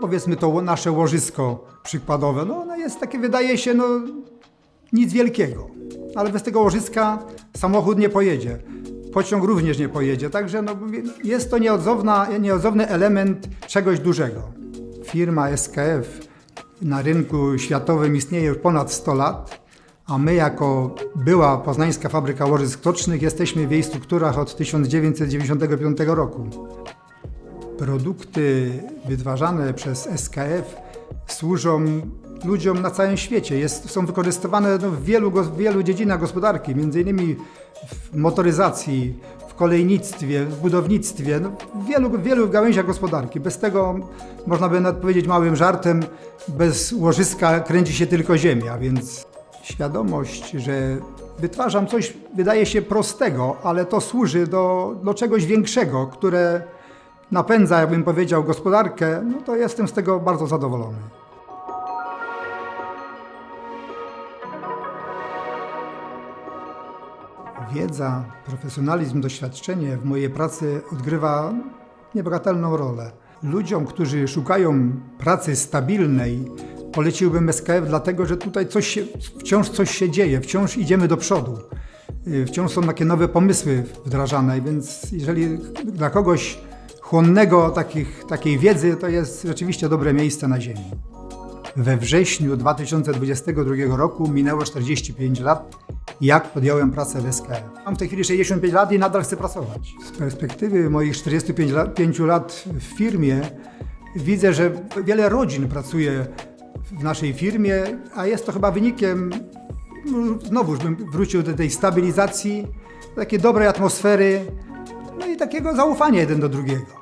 powiedzmy to nasze łożysko przykładowe, no ono jest takie, wydaje się, no nic wielkiego. Ale bez tego łożyska samochód nie pojedzie. Pociąg również nie pojedzie. Także no, jest to nieodzowna, nieodzowny element czegoś dużego. Firma SKF na rynku światowym istnieje już ponad 100 lat, a my jako była poznańska fabryka łożysk tocznych jesteśmy w jej strukturach od 1995 roku. Produkty wytwarzane przez SKF służą ludziom na całym świecie. Jest, są wykorzystywane no, w, wielu, wielu dziedzinach gospodarki, między innymi w motoryzacji, w kolejnictwie, w budownictwie, no, w wielu, wielu gałęziach gospodarki. Bez tego, można by nawet powiedzieć małym żartem, bez łożyska kręci się tylko ziemia, więc świadomość, że wytwarzam coś, wydaje się prostego, ale to służy do, do czegoś większego, które napędza, jakbym powiedział, gospodarkę, no to jestem z tego bardzo zadowolony. Wiedza, profesjonalizm, doświadczenie w mojej pracy odgrywa niebagatelną rolę. Ludziom, którzy szukają pracy stabilnej, poleciłbym SKF, dlatego że tutaj coś się, wciąż coś się dzieje, wciąż idziemy do przodu. Y, Wciąż są takie nowe pomysły wdrażane, więc jeżeli dla kogoś chłonnego takich, takiej wiedzy, to jest rzeczywiście dobre miejsce na ziemi. We wrześniu 2022 roku minęło 45 lat, jak podjąłem pracę w SKF. Mam w tej chwili 65 lat i nadal chcę pracować. Z perspektywy moich 45 lat, 5 lat w firmie widzę, że wiele rodzin pracuje w naszej firmie, a jest to chyba wynikiem, no, znowuż bym wrócił do tej stabilizacji, takiej dobrej atmosfery, no i takiego zaufania jeden do drugiego.